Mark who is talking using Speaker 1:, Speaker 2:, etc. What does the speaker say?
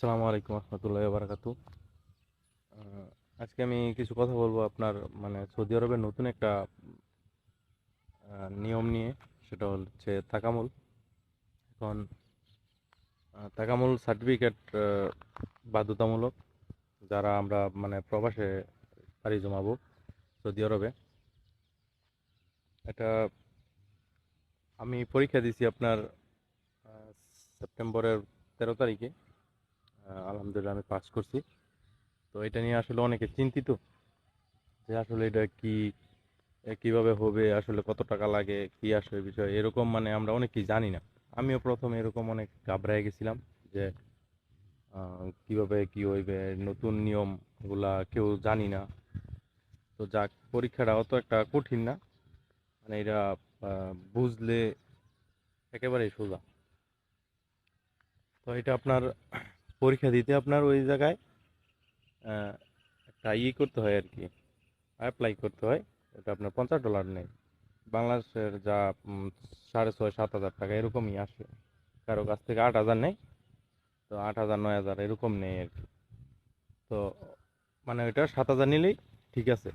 Speaker 1: আসসালামু আলাইকুম রহমতুল্লাহ বারাকাতু আজকে আমি কিছু কথা বলব আপনার মানে সৌদি আরবের নতুন একটা নিয়ম নিয়ে, সেটা হচ্ছে তাকামুল। এখন তাকামুল সার্টিফিকেট বাধ্যতামূলক, যারা আমরা মানে প্রবাসে পাড়ি জমাবো সৌদি আরবে। এটা আমি পরীক্ষা দিছি আপনার সেপ্টেম্বরের তেরো তারিখে। আলহামদুলিল্লাহ আমি পাস করছি। তো এটা নিয়ে আসলে অনেকে চিন্তিত যে আসলে এটা কি কীভাবে হবে, আসলে কত টাকা লাগে, কি আসলে বিষয়, এরকম মানে আমরা অনেকেই জানি না। আমিও প্রথমে এরকম অনেক ঘাবড়ায় গেছিলাম যে কীভাবে কি হইবে, নতুন নিয়ম এগুলা কেউ জানি না। তো যাক পরীক্ষাটা অত একটা কঠিন না। মানে এটা বুঝলে একেবারেই সোজা। তো এটা আপনার পরীক্ষা দিতে আপনার ওই জায়গায় একটা ই করতে হয় আর কি অ্যাপ্লাই করতে হয়। ওটা আপনার পঞ্চাশ ডলার নেই বাংলাদেশের যা সাড়ে ছয়, সাত হাজার টাকা এরকমই আসে। কারও কাছ থেকে আট হাজার নেই তো আট হাজার, নয় হাজার এরকম নেই আর কি। তো মানে ওইটা সাত হাজার নিলেই ঠিক আছে।